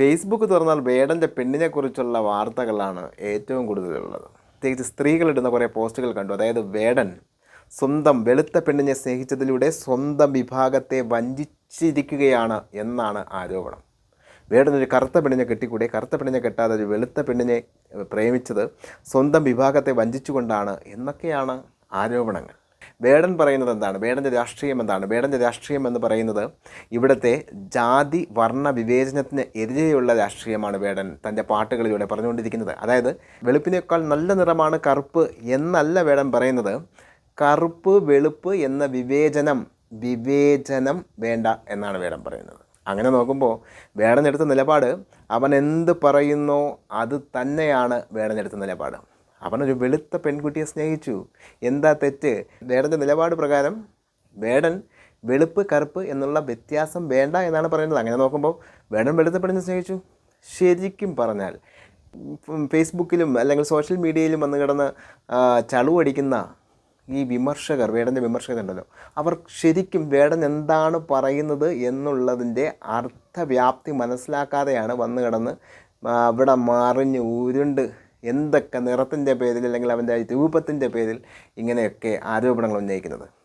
Facebook തുറന്നാൽ വേടന്റെ പെണ്ണിനെക്കുറിച്ചുള്ള വാർത്തകളാണ് ഏറ്റവും കൂടുതലുള്ളത്. പ്രത്യേകിച്ച് സ്ത്രീകളിടുന്ന കുറേ പോസ്റ്റുകൾ കണ്ടു. അതായത് വേടൻ സ്വന്തം വെളുത്ത പെണ്ണിനെ സ്നേഹിച്ചതിലൂടെ സ്വന്തം വിഭാഗത്തെ വഞ്ചിച്ചിരിക്കുകയാണ് എന്നാണ് ആരോപണം. വേടൻ ഒരു കറുത്ത പെണ്ണിനെ കെട്ടിക്കൂടെ? കറുത്ത പെണ്ണിനെ കെട്ടാതെ ഒരു വെളുത്ത പെണ്ണിനെ പ്രേമിച്ചത് സ്വന്തം വിഭാഗത്തെ വഞ്ചിച്ചുകൊണ്ടാണ് എന്നൊക്കെയാണ് ആരോപണങ്ങൾ. വേടൻ പറയുന്നത് എന്താണ്? വേടന്റെ രാഷ്ട്രീയം എന്താണ്? വേടന്റെ രാഷ്ട്രീയം എന്ന് പറയുന്നത് ഇവിടുത്തെ ജാതി വർണ വിവേചനത്തിന് എതിരെയുള്ള രാഷ്ട്രീയമാണ് വേടൻ തന്റെ പാട്ടുകളിലൂടെ പറഞ്ഞുകൊണ്ടിരിക്കുന്നത്. അതായത് വെളുപ്പിനേക്കാൾ നല്ല നിറമാണ് കറുപ്പ് എന്നല്ല വേടൻ പറയുന്നത്. കറുപ്പ് വെളുപ്പ് എന്ന വിവേചനം വിവേചനം വേണ്ട എന്നാണ് വേടൻ പറയുന്നത്. അങ്ങനെ നോക്കുമ്പോൾ വേടനെടുത്ത നിലപാട് അവൻ എന്ത് പറയുന്നോ അത് തന്നെയാണ് വേടനെടുത്ത നിലപാട്. അവനൊരു വെളുത്ത പെൺകുട്ടിയെ സ്നേഹിച്ചു. എന്താ തെറ്റ്? വേടന്റെ നിലപാട് പ്രകാരം വേടൻ വെളുപ്പ് കറുപ്പ് എന്നുള്ള വ്യത്യാസം വേണ്ട എന്നാണ് പറയുന്നത്. അങ്ങനെ നോക്കുമ്പോൾ വേടൻ വെളുത്ത പെണ്ണിനെ സ്നേഹിച്ചു. ശരിക്കും പറഞ്ഞാൽ ഫേസ്ബുക്കിലും അല്ലെങ്കിൽ സോഷ്യൽ മീഡിയയിലും വന്ന് കിടന്ന് ചളുവടിക്കുന്ന ഈ വിമർശകർ വേടന്റെ വിമർശകരുണ്ടല്ലോ. അവർ ശരിക്കും വേടൻ എന്താണ് പറയുന്നത് എന്നുള്ളതിന്റെ അർത്ഥവ്യാപ്തി മനസ്സിലാക്കാതെയാണ് വന്ന് കിടന്ന് ഇവിടെ മറിഞ്ഞ് ഉരുണ്ട് എന്തൊക്കെ നിറത്തിന്റെ പേരിൽ അല്ലെങ്കിൽ അവന്റെ രൂപത്തിന്റെ പേരിൽ ഇങ്ങനെയൊക്കെ ആരോപണങ്ങൾ ഉന്നയിക്കുന്നത്?